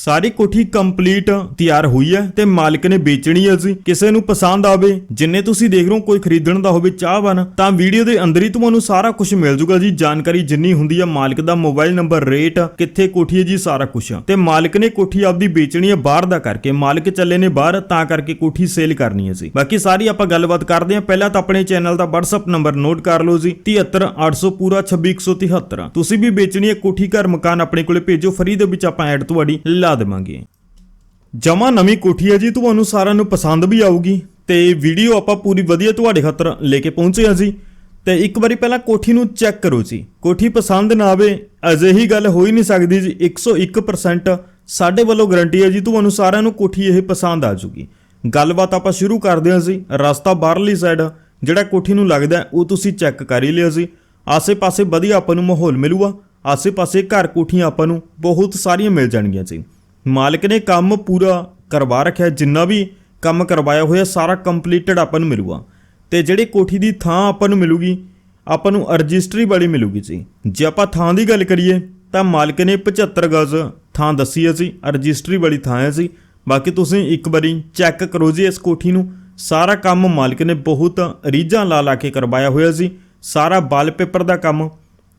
ਸਾਰੀ ਕੋਠੀ ਕੰਪਲੀਟ ਤਿਆਰ ਹੋਈ ਹੈ ਤੇ ਮਾਲਕ ਨੇ ਵੇਚਣੀ ਹੈ ਜੀ। ਕਿਸੇ ਨੂੰ ਪਸੰਦ ਆਵੇ, ਜਿੰਨੇ ਤੁਸੀਂ ਦੇਖ ਰਹੇ ਹੋ, ਕੋਈ ਖਰੀਦਣ ਦਾ ਹੋਵੇ ਚਾਹਵਾਨ ਤਾਂ ਵੀਡੀਓ ਦੇ ਅੰਦਰ ਹੀ ਤੁਹਾਨੂੰ ਸਾਰਾ ਕੁਝ ਮਿਲ ਜੂਗਾ ਜੀ। ਜਾਣਕਾਰੀ ਜਿੰਨੀ ਹੁੰਦੀ ਹੈ, ਮਾਲਕ ਦਾ ਮੋਬਾਈਲ ਨੰਬਰ, ਰੇਟ, ਕਿੱਥੇ ਕੋਠੀ ਹੈ ਜੀ, ਸਾਰਾ ਕੁਝ ਤੇ ਮਾਲਕ ਨੇ ਕੋਠੀ ਆਪਦੀ ਵੇਚਣੀ ਹੈ ਬਾਹਰ ਦਾ ਕਰਕੇ। ਮਾਲਕ ਚੱਲੇ ਨੇ ਬਾਹਰ, ਤਾਂ ਕਰਕੇ ਕੋਠੀ ਸੇਲ ਕਰਨੀ ਹੈ ਜੀ। ਬਾਕੀ ਸਾਰੀ ਆਪਾਂ ਗੱਲਬਾਤ ਕਰਦੇ ਹਾਂ। ਪਹਿਲਾਂ ਤਾਂ ਆਪਣੇ ਚੈਨਲ ਦਾ WhatsApp ਨੰਬਰ ਨੋਟ ਕਰ ਲਓ ਜੀ। 73800 ਪੂਰਾ 26173 ਤੁਸੀਂ ਵੀ ਵੇਚਣੀ ਹੈ ਕੋਠੀ ਘਰ ਮਕਾਨ ਆਪਣੇ ਕੋਲੇ ਭੇਜੋ। ਫਰੀ ਦੇ ਵਿੱਚ ਆਪਾਂ ਐਡ ਤੁਹਾਡੀ। ਲਾ ਦੇਵਾਂਗੇ। ਜਮਾ ਨਵੀਂ ਕੋਠੀ ਹੈ ਜੀ, ਤੁਹਾਨੂੰ ਸਾਰਿਆਂ ਨੂੰ ਪਸੰਦ ਵੀ ਆਊਗੀ। ਤੇ ਵੀਡੀਓ ਆਪਾਂ ਪੂਰੀ ਵਧੀਆ ਤੁਹਾਡੇ ਖਾਤਰ ਲੈ ਕੇ ਪਹੁੰਚੇ ਹਾਂ ਜੀ। ਤੇ ਇੱਕ ਵਾਰੀ ਪਹਿਲਾਂ ਕੋਠੀ ਨੂੰ ਚੈੱਕ ਕਰੋ ਜੀ। ਕੋਠੀ ਪਸੰਦ ਨਾ ਆਵੇ, ਅਜਿਹੀ ਗੱਲ ਹੋ ਹੀ ਨਹੀਂ ਸਕਦੀ ਜੀ। 101% ਸਾਡੇ ਵੱਲੋਂ ਗਾਰੰਟੀ ਹੈ ਜੀ, ਤੁਹਾਨੂੰ ਸਾਰਿਆਂ ਨੂੰ ਕੋਠੀ ਇਹ ਪਸੰਦ ਆ ਜੂਗੀ। ਗੱਲਬਾਤ ਆਪਾਂ ਸ਼ੁਰੂ ਕਰਦੇ ਹਾਂ ਜੀ। ਰਸਤਾ ਬਾਹਰਲੀ ਸਾਈਡ ਜਿਹੜਾ ਕੋਠੀ ਨੂੰ ਲੱਗਦਾ ਉਹ ਤੁਸੀਂ ਚੈੱਕ ਕਰ ਹੀ ਲਿਓ ਜੀ। ਆਸੇ-ਪਾਸੇ ਵਧੀਆ ਆਪਾਂ ਨੂੰ ਮਾਹੌਲ ਮਿਲੂਗਾ। ਆਸੇ-ਪਾਸੇ ਘਰ ਕੋਠੀਆਂ ਆਪਾਂ ਨੂੰ ਬਹੁਤ ਸਾਰੀਆਂ ਮਿਲ ਜਾਣਗੀਆਂ ਜੀ। ਮਾਲਕ ਨੇ ਕੰਮ ਪੂਰਾ ਕਰਵਾ ਰੱਖਿਆ, ਜਿੰਨਾ ਵੀ ਕੰਮ ਕਰਵਾਇਆ ਹੋਇਆ, ਸਾਰਾ ਕੰਪਲੀਟਡ ਆਪਾਂ ਨੂੰ ਮਿਲੂਗਾ। ਤੇ ਜਿਹੜੀ ਕੋਠੀ ਦੀ ਥਾਂ ਆਪਾਂ ਨੂੰ ਮਿਲੂਗੀ, ਆਪਾਂ ਨੂੰ ਰਜਿਸਟਰੀ ਵਾਲੀ ਮਿਲੂਗੀ ਜੀ। ਜੇ ਆਪਾਂ ਥਾਂ ਦੀ ਗੱਲ ਕਰੀਏ, ਤਾਂ ਮਾਲਕ ਨੇ 75 ਗਜ਼ ਥਾਂ ਦੱਸੀ ਹੈ ਜੀ ਰਜਿਸਟਰੀ ਵਾਲੀ ਥਾਂ ਹੈ ਜੀ। ਬਾਕੀ ਤੁਸੀਂ ਇੱਕ ਵਾਰੀ ਚੈੱਕ ਕਰੋ ਜੀ ਇਸ ਕੋਠੀ ਨੂੰ। ਸਾਰਾ ਕੰਮ ਮਾਲਕ ਨੇ ਬਹੁਤ ਰੀਝਾਂ ਲਾ ਲਾ ਕੇ ਕਰਵਾਇਆ ਹੋਇਆ ਸੀ ਸਾਰਾ ਵਾਲਪੇਪਰ ਦਾ ਕੰਮ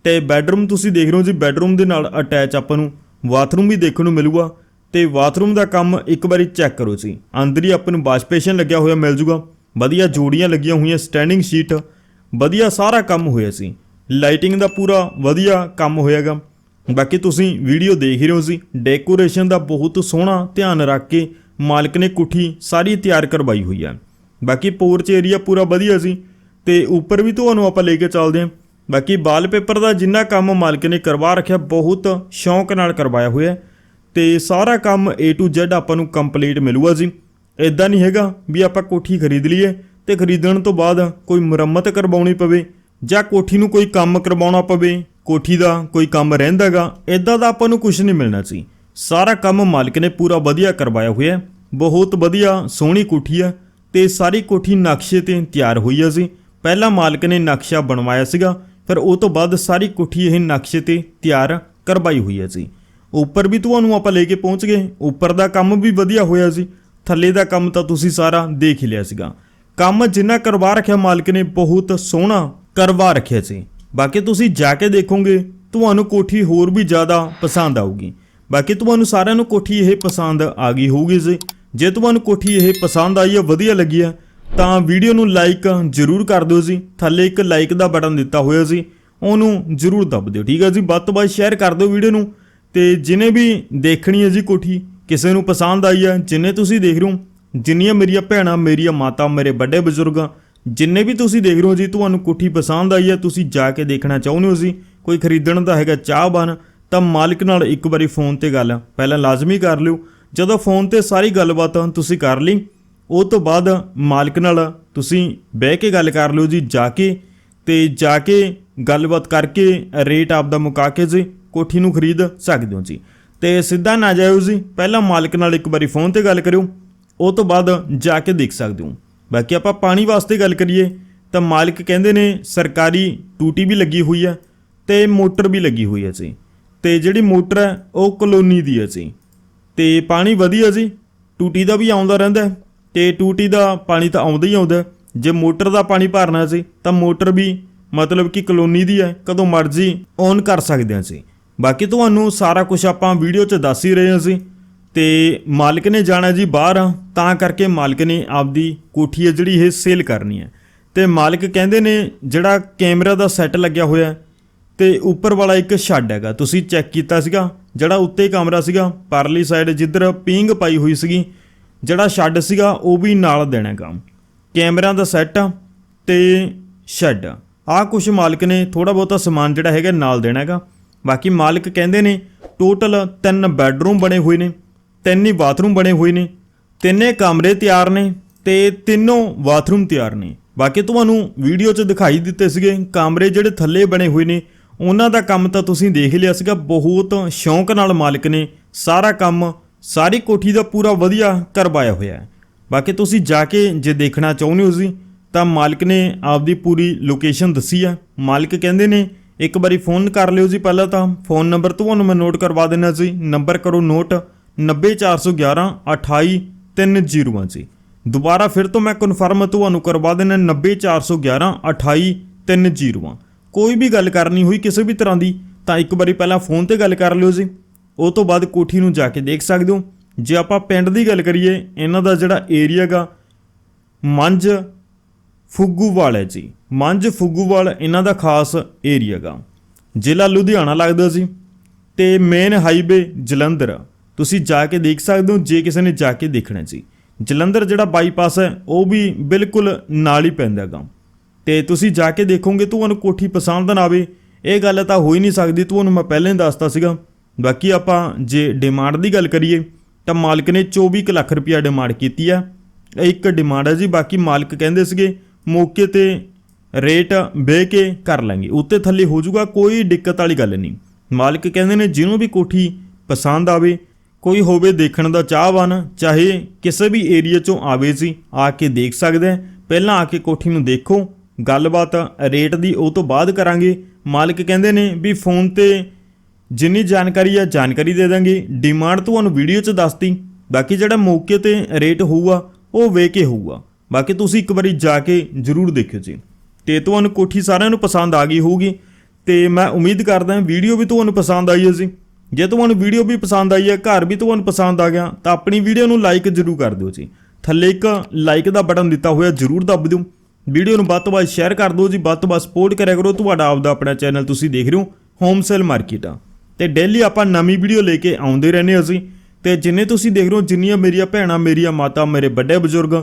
ਤੇ ਬੈੱਡਰੂਮ ਤੁਸੀਂ ਦੇਖ ਰਹੇ ਹੋ ਜੀ ਬੈੱਡਰੂਮ ਦੇ ਨਾਲ ਅਟੈਚ ਆਪਾਂ ਨੂੰ ਬਾਥਰੂਮ ਵੀ ਦੇਖਣ ਨੂੰ ਮਿਲੂਗਾ। ਤੇ ਬਾਥਰੂਮ ਦਾ ਕੰਮ ਇੱਕ ਵਾਰੀ ਚੈੱਕ ਕਰੋ ਜੀ। ਅੰਦਰ ਹੀ ਆਪਾਂ ਨੂੰ ਵਾਸ਼ਪੇਸ਼ਨ ਲੱਗਿਆ ਹੋਇਆ ਮਿਲ ਜੂਗਾ। ਵਧੀਆ ਜੋੜੀਆਂ ਲੱਗੀਆਂ ਹੋਈਆਂ ਸਟੈਂਡਿੰਗ ਸ਼ੀਟ ਵਧੀਆ ਸਾਰਾ ਕੰਮ ਹੋਇਆ ਸੀ। ਲਾਈਟਿੰਗ ਦਾ ਪੂਰਾ ਵਧੀਆ ਕੰਮ ਹੋਇਆਗਾ। ਬਾਕੀ ਤੁਸੀਂ ਵੀਡੀਓ ਦੇਖ ਹੀ ਰਹੇ ਹੋ ਸੀ ਡੈਕੋਰੇਸ਼ਨ ਦਾ ਬਹੁਤ ਸੋਹਣਾ ਧਿਆਨ ਰੱਖ ਕੇ ਮਾਲਕ ਨੇ ਕੁੱਠੀ ਸਾਰੀ ਤਿਆਰ ਕਰਵਾਈ ਹੋਈ ਹੈ ਬਾਕੀ ਪੋਰਚ ਏਰੀਆ ਪੂਰਾ ਵਧੀਆ ਸੀ ਤੇ ਉੱਪਰ ਵੀ ਤੁਹਾਨੂੰ ਆਪਾਂ ਲੈ ਕੇ ਚੱਲਦੇ ਹਾਂ। ਬਾਕੀ ਵਾਲਪੇਪਰ ਦਾ ਜਿੰਨਾ ਕੰਮ ਮਾਲਕ ਨੇ ਕਰਵਾ ਰੱਖਿਆ, ਬਹੁਤ ਸ਼ੌਂਕ ਨਾਲ ਕਰਵਾਇਆ ਹੋਇਆ। ਤੇ ਸਾਰਾ ਕੰਮ A to Z ਆਪਾਂ ਨੂੰ ਕੰਪਲੀਟ ਮਿਲੂਗਾ ਜੀ। ਇਦਾਂ ਨਹੀਂ ਹੈਗਾ ਵੀ ਆਪਾਂ ਕੋਠੀ ਖਰੀਦ ਲਈਏ ਤੇ ਖਰੀਦਣ ਤੋਂ ਬਾਅਦ ਕੋਈ ਮੁਰੰਮਤ ਕਰਵਾਉਣੀ ਪਵੇ ਜਾਂ ਕੋਠੀ ਨੂੰ ਕੋਈ ਕੰਮ ਕਰਵਾਉਣਾ ਪਵੇ, ਕੋਠੀ ਦਾ ਕੋਈ ਕੰਮ ਰਹਿੰਦਾਗਾ ਇਦਾਂ ਦਾ ਆਪਾਂ ਨੂੰ ਕੁਝ ਨਹੀਂ ਮਿਲਣਾ ਸੀ ਸਾਰਾ ਕੰਮ ਮਾਲਕ ਨੇ ਪੂਰਾ ਵਧੀਆ ਕਰਵਾਇਆ ਹੋਇਆ ਬਹੁਤ ਵਧੀਆ ਸੋਹਣੀ ਕੋਠੀ ਆ ਤੇ ਸਾਰੀ ਕੋਠੀ ਨਕਸ਼ੇ ਤੇ ਤਿਆਰ ਹੋਈ ਹੈ ਸੀ ਪਹਿਲਾਂ ਮਾਲਕ ਨੇ ਨਕਸ਼ਾ ਬਣਵਾਇਆ ਸੀਗਾ, ਫਿਰ ਉਹ ਤੋਂ ਬਾਅਦ ਸਾਰੀ ਕੋਠੀ ਇਹ ਨਕਸ਼ੇ ਤੇ ਤਿਆਰ ਕਰਵਾਈ ਹੋਈ ਹੈ ਸੀ ਉੱਪਰ ਵੀ ਤੁਹਾਨੂੰ ਆਪਾਂ ਲੈ ਕੇ ਪਹੁੰਚ ਗਏ। ਉੱਪਰ ਦਾ ਕੰਮ ਵੀ ਵਧੀਆ ਹੋਇਆ ਸੀ। ਥੱਲੇ ਦਾ ਕੰਮ ਤਾਂ ਤੁਸੀਂ ਸਾਰਾ ਦੇਖ ਹੀ ਲਿਆ ਸੀਗਾ। ਕੰਮ ਜਿੰਨਾ ਕਰਵਾ ਰੱਖਿਆ ਮਾਲਕ ਨੇ, ਬਹੁਤ ਸੋਹਣਾ ਕਰਵਾ ਰੱਖਿਆ ਸੀ। ਬਾਕੀ ਤੁਸੀਂ ਜਾ ਕੇ ਦੇਖੋਗੇ, ਤੁਹਾਨੂੰ ਕੋਠੀ ਹੋਰ ਵੀ ਜ਼ਿਆਦਾ ਪਸੰਦ ਆਊਗੀ। ਬਾਕੀ ਤੁਹਾਨੂੰ ਸਾਰਿਆਂ ਨੂੰ ਕੋਠੀ ਇਹ ਪਸੰਦ ਆ ਗਈ ਹੋਊਗੀ ਜੀ। ਜੇ ਤੁਹਾਨੂੰ ਕੋਠੀ ਇਹ ਪਸੰਦ ਆਈ ਹੈ ਵਧੀਆ ਲੱਗੀ ਹੈ ਤਾਂ ਵੀਡੀਓ ਨੂੰ ਲਾਈਕ ਜ਼ਰੂਰ ਕਰ ਦਿਓ ਜੀ। ਥੱਲੇ ਇੱਕ ਲਾਈਕ ਦਾ ਬਟਨ ਦਿੱਤਾ ਹੋਇਆ ਸੀ ਉਹਨੂੰ ਜ਼ਰੂਰ ਦਬ ਦਿਓ, ਠੀਕ ਹੈ ਜੀ? ਵੱਧ ਤੋਂ ਵੱਧ ਸ਼ੇਅਰ ਕਰ ਦਿਓ ਵੀਡੀਓ ਨੂੰ। ਤੇ ਜਿਨੇ ਵੀ ਦੇਖਣੀ ਹੈ ਜੀ ਕੋਠੀ, ਕਿਸੇ ਨੂੰ ਪਸੰਦ ਆਈ ਹੈ, ਜਿੰਨੇ ਤੁਸੀਂ ਦੇਖ ਰਹੇ ਹੋ, ਜਿੰਨੀਆਂ ਮੇਰੀਆਂ ਭੈਣਾਂ, ਮੇਰੀਆਂ ਮਾਤਾ, ਮੇਰੇ ਵੱਡੇ ਬਜ਼ੁਰਗਾਂ ਜਿੰਨੇ ਵੀ ਤੁਸੀਂ ਦੇਖ ਰਹੇ ਹੋ ਜੀ, ਤੁਹਾਨੂੰ ਕੋਠੀ ਪਸੰਦ ਆਈ ਹੈ, ਤੁਸੀਂ ਜਾ ਕੇ ਦੇਖਣਾ ਚਾਹੁੰਦੇ ਹੋ ਜੀ। ਕੋਈ ਖਰੀਦਣ ਦਾ ਹੈਗਾ ਚਾਹਬਾਨ ਤਾਂ ਮਾਲਕ ਨਾਲ ਇੱਕ ਵਾਰੀ ਫੋਨ ਤੇ ਗੱਲ, ਪਹਿਲਾਂ ਲਾਜ਼ਮੀ ਕਰ ਲਿਓ। ਜਦੋਂ ਫੋਨ ਤੇ ਸਾਰੀ ਗੱਲਬਾਤ ਤੁਸੀਂ ਕਰ ਲਈ, ਉਹ ਤੋਂ ਬਾਅਦ ਮਾਲਕ ਨਾਲ ਤੁਸੀਂ ਬਹਿ ਕੇ ਗੱਲ ਕਰ ਲਿਓ ਜੀ, ਜਾ ਕੇ, ਤੇ ਜਾ ਕੇ ਗੱਲਬਾਤ ਕਰਕੇ, ਰੇਟ ਆਪਦਾ ਮੁਕਾ ਕੇ ਜੀ। ਕੋਠੀ ਨੂੰ ਖਰੀਦ ਸਕਦੇ ਹੋ ਜੀ। ਤੇ ਸਿੱਧਾ ਨਾ ਜਾਇਓ ਜੀ, ਪਹਿਲਾਂ ਮਾਲਕ ਨਾਲ ਇੱਕ ਵਾਰੀ ਫੋਨ ਤੇ ਗੱਲ ਕਰਿਓ, ਉਹ ਤੋਂ ਬਾਅਦ ਜਾ ਕੇ ਦੇਖ ਸਕਦੇ ਹੋ ਬਾਕੀ ਆਪਾਂ ਪਾਣੀ ਵਾਸਤੇ ਗੱਲ ਕਰੀਏ, ਤਾਂ ਮਾਲਕ ਕਹਿੰਦੇ ਨੇ ਸਰਕਾਰੀ ਟੂਟੀ ਵੀ ਲੱਗੀ ਹੋਈ ਹੈ ਤੇ ਮੋਟਰ ਵੀ ਲੱਗੀ ਹੋਈ ਹੈ ਜੀ। ਤੇ ਜਿਹੜੀ ਮੋਟਰ ਹੈ, ਉਹ ਕਲੋਨੀ ਦੀ ਹੈ ਜੀ। ਤੇ ਪਾਣੀ ਵਧੀਆ ਜੀ, ਟੂਟੀ ਦਾ ਵੀ ਆਉਂਦਾ ਰਹਿੰਦਾ ਹੈ। ਤੇ ਟੂਟੀ ਦਾ ਪਾਣੀ ਤਾਂ ਆਉਂਦਾ ਹੀ ਆਉਂਦਾ ਜੇ ਮੋਟਰ ਦਾ ਪਾਣੀ ਭਰਨਾ ਸੀ ਤਾਂ ਮੋਟਰ ਵੀ ਮਤਲਬ ਕਿ ਕਲੋਨੀ ਦੀ ਹੈ, ਕਦੋਂ ਮਰਜ਼ੀ ਔਨ ਕਰ ਸਕਦੇ ਹਾਂ ਸੀ ਬਾਕੀ ਤੁਹਾਨੂੰ ਸਾਰਾ ਕੁਝ ਆਪਾਂ ਵੀਡੀਓ 'ਚ ਦੱਸ ਹੀ ਰਹੇ ਹਾਂ ਸੀ ਤੇ ਮਾਲਕ ਨੇ ਜਾਣਾ ਜੀ ਬਾਹਰ, ਤਾਂ ਕਰਕੇ ਮਾਲਕ ਨੇ ਆਪਦੀ ਕੋਠੀ ਹੈ ਜਿਹੜੀ ਇਹ ਸੇਲ ਕਰਨੀ ਹੈ। ਤੇ ਮਾਲਕ ਕਹਿੰਦੇ ਨੇ ਜਿਹੜਾ ਕੈਮਰਾ ਦਾ ਸੈੱਟ ਲੱਗਿਆ ਹੋਇਆ ਹੈ, ਤੇ ਉੱਪਰ ਵਾਲਾ ਇੱਕ ਛੱਡ ਹੈਗਾ। ਤੁਸੀਂ ਚੈੱਕ ਕੀਤਾ ਸੀਗਾ, ਜਿਹੜਾ ਉੱਤੇ ਕਮਰਾ ਸੀਗਾ, ਪਰਲੀ ਸਾਈਡ ਜਿੱਧਰ ਪੀਂਗ ਪਾਈ ਹੋਈ ਸੀਗੀ, ਜਿਹੜਾ ਛੱਡ ਸੀਗਾ, ਉਹ ਵੀ ਨਾਲ ਦੇਣਾ ਹੈਗਾ ਕੈਮਰਿਆਂ ਦਾ ਸੈੱਟ ਤੇ ਸ਼ੈੱਡ ਆਹ ਕੁਝ ਮਾਲਕ ਨੇ ਥੋੜਾ ਬਹੁਤਾ ਸਮਾਨ ਜਿਹੜਾ ਹੈਗਾ ਨਾਲ ਦੇਣਾ ਹੈਗਾ। ਬਾਕੀ ਮਾਲਕ ਕਹਿੰਦੇ ਨੇ, ਟੋਟਲ ਤਿੰਨ ਬੈੱਡਰੂਮ ਬਣੇ ਹੋਏ ਨੇ, ਤਿੰਨ ਹੀ ਬਾਥਰੂਮ ਬਣੇ ਹੋਏ ਨੇ, ਤਿੰਨੇ ਕਮਰੇ ਤਿਆਰ ਨੇ ਤੇ ਤਿੰਨੋਂ ਬਾਥਰੂਮ ਤਿਆਰ ਨੇ। ਬਾਕੀ ਤੁਹਾਨੂੰ ਵੀਡੀਓ 'ਚ ਦਿਖਾਈ ਦਿੱਤੇ ਸੀਗੇ ਕਮਰੇ ਜਿਹੜੇ ਥੱਲੇ ਬਣੇ ਹੋਏ ਨੇ, ਉਹਨਾਂ ਦਾ ਕੰਮ ਤਾਂ ਤੁਸੀਂ ਦੇਖ ਲਿਆ ਸੀਗਾ, ਬਹੁਤ ਸ਼ੌਂਕ ਨਾਲ ਮਾਲਕ ਨੇ ਸਾਰਾ ਕੰਮ, ਸਾਰੀ ਕੋਠੀ ਦਾ ਪੂਰਾ ਵਧੀਆ ਕਰਵਾਇਆ ਹੋਇਆ ਹੈ। ਬਾਕੀ ਤੁਸੀਂ ਜਾ ਕੇ ਜੇ ਦੇਖਣਾ ਚਾਹੁੰਦੇ ਹੋ ਜੀ, ਤਾਂ ਮਾਲਕ ਨੇ ਆਪਦੀ ਪੂਰੀ ਲੋਕੇਸ਼ਨ ਦੱਸੀ ਆ। ਮਾਲਕ ਕਹਿੰਦੇ ਨੇ ਇੱਕ ਵਾਰੀ ਫੋਨ ਕਰ ਲਿਓ ਜੀ ਪਹਿਲਾਂ ਤਾਂ। ਫੋਨ ਨੰਬਰ ਤੁਹਾਨੂੰ ਮੈਂ ਨੋਟ ਕਰਵਾ ਦੇਣਾ ਜੀ। ਨੰਬਰ ਕਰੋ ਨੋਟ 90411 28301 ਜੀ। ਦੁਬਾਰਾ ਫਿਰ ਤੋਂ ਮੈਂ ਕਨਫਰਮ ਤੁਹਾਨੂੰ ਕਰਵਾ ਦੇਣਾ 90411 28301 ਕੋਈ ਵੀ ਗੱਲ ਕਰਨੀ ਹੋਈ ਕਿਸੇ ਵੀ ਤਰ੍ਹਾਂ ਦੀ, ਤਾਂ ਇੱਕ ਵਾਰੀ ਪਹਿਲਾਂ ਫੋਨ ਤੇ ਗੱਲ ਕਰ ਲਿਓ ਜੀ। ਉਹ ਤੋਂ ਬਾਅਦ ਕੋਠੀ ਨੂੰ ਜਾ ਕੇ ਦੇਖ ਸਕਦੇ ਹੋ। ਜੇ ਆਪਾਂ ਪਿੰਡ ਦੀ ਗੱਲ ਕਰੀਏ, ਇਹਨਾਂ ਦਾ ਜਿਹੜਾ ਏਰੀਆ ਗਾ, ਮੰਝ ਫੁੱਗੂਵਾਲ ਹੈ ਜੀ। ਮੰਝ ਫੁੱਗੂਵਾਲ ਇਹਨਾਂ ਦਾ ਖਾਸ ਏਰੀਆ ਗਾ। ਜ਼ਿਲ੍ਹਾ ਲੁਧਿਆਣਾ ਲੱਗਦਾ ਸੀ ਤੇ ਮੇਨ ਹਾਈਵੇ ਜਲੰਧਰ। ਤੁਸੀਂ ਜਾ ਕੇ ਦੇਖ ਸਕਦੇ ਹੋ, ਜੇ ਕਿਸੇ ਨੇ ਜਾ ਕੇ ਦੇਖਣਾ ਜੀ। ਜਲੰਧਰ ਜਿਹੜਾ ਬਾਈਪਾਸ ਹੈ, ਉਹ ਵੀ ਬਿਲਕੁਲ ਨਾਲ ਹੀ ਪੈਂਦਾ ਗਾ। ਤੇ ਤੁਸੀਂ ਜਾ ਕੇ ਦੇਖੋਗੇ ਤੁਹਾਨੂੰ ਕੋਠੀ ਪਸੰਦ ਨਾ ਆਵੇ, ਇਹ ਗੱਲ ਤਾਂ ਹੋ ਹੀ ਨਹੀਂ ਸਕਦੀ। ਤੁਹਾਨੂੰ ਮੈਂ ਪਹਿਲਾਂ ਹੀ ਦੱਸਤਾ ਸੀਗਾ। ਬਾਕੀ ਆਪਾਂ ਜੇ ਡਿਮਾਂਡ ਦੀ ਗੱਲ ਕਰੀਏ, ਤਾਂ ਮਾਲਕ ਨੇ 24 ਕੁ ਲੱਖ ਰੁਪਇਆ ਡਿਮਾਂਡ ਕੀਤੀ ਆ। ਇੱਕ ਡਿਮਾਂਡ ਹੈ ਜੀ, ਬਾਕੀ ਮਾਲਕ ਕਹਿੰਦੇ ਸੀਗੇ, ਮੌਕੇ ਤੇ ਰੇਟ ਬਹਿ ਕੇ ਕਰ ਲਾਂਗੇ। ਉੱਤੇ ਥੱਲੇ ਹੋ ਜਾਊਗਾ, ਕੋਈ ਦਿੱਕਤ ਵਾਲੀ ਗੱਲ ਨਹੀਂ। ਮਾਲਕ ਕਹਿੰਦੇ ਨੇ, ਜਿਹਨੂੰ ਵੀ ਕੋਠੀ ਪਸੰਦ ਆਵੇ, ਕੋਈ ਹੋਵੇ ਦੇਖਣ ਦਾ ਚਾਹਵਾਨ, ਚਾਹੇ ਕਿਸੇ ਵੀ ਏਰੀਆ ਚੋਂ ਆਵੇ ਸੀ ਆ ਕੇ ਦੇਖ ਸਕਦਾ ਪਹਿਲਾਂ ਆ ਕੇ ਕੋਠੀ ਨੂੰ ਦੇਖੋ, ਗੱਲਬਾਤ ਰੇਟ ਦੀ ਉਹ ਤੋਂ ਬਾਅਦ ਕਰਾਂਗੇ। ਮਾਲਕ ਕਹਿੰਦੇ ਨੇ ਵੀ ਫੋਨ ਤੇ ਜਿੰਨੀ ਜਾਣਕਾਰੀ ਆ, ਜਾਣਕਾਰੀ ਦੇ ਦਾਂਗੇ। ਡਿਮਾਂਡ ਤੁਹਾਨੂੰ ਵੀਡੀਓ 'ਚ ਦੱਸਤੀ। ਬਾਕੀ ਜਿਹੜਾ ਮੌਕੇ ਤੇ ਰੇਟ ਹੋਊਗਾ, ਉਹ ਵੇਖ ਕੇ ਹੋਊਗਾ। ਬਾਕੀ ਤੁਸੀਂ ਇੱਕ ਵਾਰੀ ਜਾ ਕੇ ਜ਼ਰੂਰ ਦੇਖਿਓ ਜੀ। ਤੇ ਤੁਹਾਨੂੰ ਕੋਠੀ ਸਾਰਿਆਂ ਨੂੰ ਪਸੰਦ ਆ ਗਈ ਹੋਊਗੀ। ਤੇ ਮੈਂ ਉਮੀਦ ਕਰਦਾ ਹਾਂ ਵੀਡੀਓ ਵੀ ਤੁਹਾਨੂੰ ਪਸੰਦ ਆਈ ਹੈ ਜੀ। ਜੇ ਤੁਹਾਨੂੰ ਵੀਡੀਓ ਵੀ ਪਸੰਦ ਆਈ ਹੈ, ਘਰ ਵੀ ਤੁਹਾਨੂੰ ਪਸੰਦ ਆ ਗਿਆ, ਤਾਂ ਆਪਣੀ ਵੀਡੀਓ ਨੂੰ ਲਾਈਕ ਜ਼ਰੂਰ ਕਰ ਦਿਓ ਜੀ। ਥੱਲੇ ਇੱਕ ਲਾਈਕ ਦਾ ਬਟਨ ਦਿੱਤਾ ਹੋਇਆ ਜ਼ਰੂਰ ਦੱਬ ਦਿਓ। ਵੀਡੀਓ ਨੂੰ ਵੱਧ ਤੋਂ ਵੱਧ ਸ਼ੇਅਰ ਕਰ ਦਿਓ ਜੀ, ਵੱਧ ਤੋਂ ਵੱਧ ਸਪੋਰਟ ਕਰਿਆ ਕਰੋ। ਤੁਹਾਡਾ ਆਪਦਾ ਆਪਣਾ ਚੈਨਲ ਤੁਸੀਂ ਦੇਖ ਰਹੇ ਹੋ ਹੋਮ ਸੇਲ ਮਾਰਕੀਟ ਆ। ਤੇ ਡੇਲੀ ਆਪਾਂ ਨਵੀਂ ਵੀਡੀਓ ਲੈ ਕੇ ਆਉਂਦੇ ਰਹਿੰਦੇ ਹਾਂ ਅਸੀਂ ਤੇ ਜਿੰਨੇ ਤੁਸੀਂ ਦੇਖ ਰਹੇ ਹੋ, ਜਿੰਨੀਆਂ ਮੇਰੀਆਂ ਭੈਣਾਂ, ਮੇਰੀਆਂ ਮਾਤਾ, ਮੇਰੇ ਵੱਡੇ ਬਜ਼ੁਰਗ,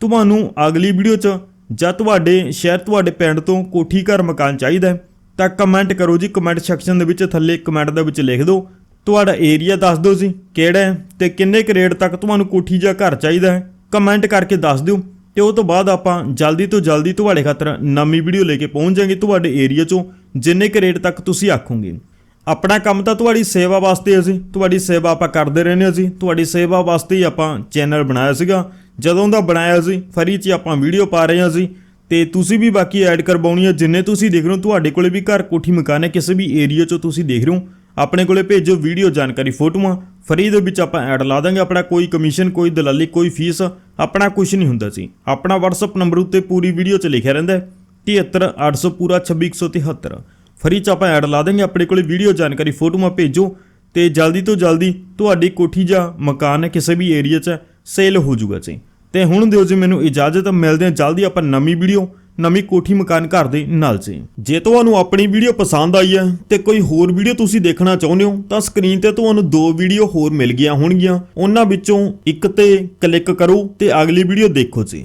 ਤੁਹਾਨੂੰ ਅਗਲੀ ਵੀਡੀਓ 'ਚ ਜਾਂ ਤੁਹਾਡੇ ਸ਼ਹਿਰ, ਤੁਹਾਡੇ ਪਿੰਡ ਤੋਂ ਕੋਠੀ ਘਰ ਮਕਾਨ ਚਾਹੀਦਾ ਤਾਂ ਕਮੈਂਟ ਕਰੋ ਜੀ ਕਮੈਂਟ ਸੈਕਸ਼ਨ ਦੇ ਵਿੱਚ ਥੱਲੇ ਕਮੈਂਟ ਦੇ ਵਿੱਚ ਲਿਖ ਦਿਓ। ਤੁਹਾਡਾ ਏਰੀਆ ਦੱਸ ਦਿਓ ਜੀ, ਕਿਹੜਾ ਹੈ ਤੇ ਕਿੰਨੇ ਕੁ ਰੇਟ ਤੱਕ ਤੁਹਾਨੂੰ ਕੋਠੀ ਜਾਂ ਘਰ ਚਾਹੀਦਾ ਹੈ। ਕਮੈਂਟ ਕਰਕੇ ਦੱਸ ਦਿਓ ਤੇ ਉਹ ਤੋਂ ਬਾਅਦ ਆਪਾਂ ਜਲਦੀ ਤੋਂ ਜਲਦੀ ਤੁਹਾਡੇ ਖਾਤਰ ਨਵੀਂ ਵੀਡੀਓ ਲੈ ਕੇ ਪਹੁੰਚ ਜਾਾਂਗੇ ਤੁਹਾਡੇ ਏਰੀਆ 'ਚੋਂ, ਜਿੰਨੇ ਕੁ ਰੇਟ ਤੱਕ ਤੁਸੀਂ ਆਖੋਗੇ। ਆਪਣਾ ਕੰਮ ਤਾਂ ਤੁਹਾਡੀ ਸੇਵਾ ਵਾਸਤੇ ਅਸੀਂ ਤੁਹਾਡੀ ਸੇਵਾ ਆਪਾਂ ਕਰਦੇ ਰਹਿੰਦੇ ਹਾਂ ਅਸੀਂ ਤੁਹਾਡੀ ਸੇਵਾ ਵਾਸਤੇ ਹੀ ਆਪਾਂ ਚੈਨਲ ਬਣਾਇਆ ਸੀਗਾ। ਜਦੋਂ ਦਾ ਬਣਾਇਆ ਸੀ, ਫਰੀ 'ਚ ਆਪਾਂ ਵੀਡੀਓ ਪਾ ਰਹੇ ਹਾਂ ਅਸੀਂ ਤੇ ਤੁਸੀਂ ਵੀ ਬਾਕੀ ਐਡ ਕਰਵਾਉਣੀ ਹੈ ਜਿੰਨੇ ਤੁਸੀਂ ਦੇਖ ਰਹੇ ਹੋ, ਤੁਹਾਡੇ ਕੋਲੇ ਵੀ ਘਰ ਕੋਠੀ ਮਕਾਨ ਹੈ, ਕਿਸੇ ਵੀ ਏਰੀਆ 'ਚੋਂ ਤੁਸੀਂ ਦੇਖ ਰਹੇ ਹੋ। ਆਪਣੇ ਕੋਲੇ ਭੇਜੋ ਵੀਡੀਓ ਜਾਣਕਾਰੀ ਫੋਟੋਆਂ। ਫਰੀ ਦੇ ਵਿੱਚ ਆਪਾਂ ਐਡ ਲਾ ਦਾਂਗੇ। ਆਪਣਾ ਕੋਈ ਕਮਿਸ਼ਨ ਕੋਈ ਦਲਾਲੀ, ਕੋਈ ਫੀਸ ਆਪਣਾ ਕੁਝ ਨਹੀਂ ਹੁੰਦਾ ਸੀ ਆਪਣਾ WhatsApp ਨੰਬਰ ਉੱਤੇ ਪੂਰੀ ਵੀਡੀਓ 'ਚ ਲਿਖਿਆ ਰਹਿੰਦਾ ਹੈ। 73800 ਪੂਰਾ 26173 ਫਰੀ 'ਚ ਆਪਾਂ ਐਡ ਲਾ ਦਾਂਗੇ ਆਪਣੇ ਕੋਲੇ ਵੀਡੀਓ ਜਾਣਕਾਰੀ, ਫੋਟੋਆਂ ਭੇਜੋ ਤੇ ਜਲਦੀ ਤੋਂ ਜਲਦੀ ਤੁਹਾਡੀ ਕੋਠੀ ਜਾਂ ਮਕਾਨ ਹੈ ਕਿਸੇ ਵੀ ਏਰੀਆ 'ਚ ਸੇਲ ਹੋ ਜਾਊਗਾ ਜੀ। ਤੇ ਹੁਣ ਦਿਓ ਜੀ ਮੈਨੂੰ ਇਜਾਜ਼ਤ, ਮਿਲਦੇ ਹਾਂ ਜਲਦੀ ਆਪਾਂ ਨਵੀਂ ਵੀਡੀਓ ਨਵੀਂ ਕੋਠੀ ਮਕਾਨ ਘਰ ਦੇ ਨਾਲ ਜੀ। ਜੇ ਤੁਹਾਨੂੰ ਆਪਣੀ ਵੀਡੀਓ ਪਸੰਦ ਆਈ ਹੈ ਤੇ ਕੋਈ ਹੋਰ ਵੀਡੀਓ ਤੁਸੀਂ ਦੇਖਣਾ ਚਾਹੁੰਦੇ ਹੋ, ਤਾਂ ਸਕਰੀਨ ਤੇ ਤੁਹਾਨੂੰ ਦੋ ਵੀਡੀਓ ਹੋਰ ਮਿਲ ਗਈਆਂ ਹੋਣਗੀਆਂ। ਉਹਨਾਂ ਵਿੱਚੋਂ ਇੱਕ ਤੇ ਕਲਿੱਕ ਕਰੋ ਤੇ ਅਗਲੀ ਵੀਡੀਓ ਦੇਖੋ ਜੀ।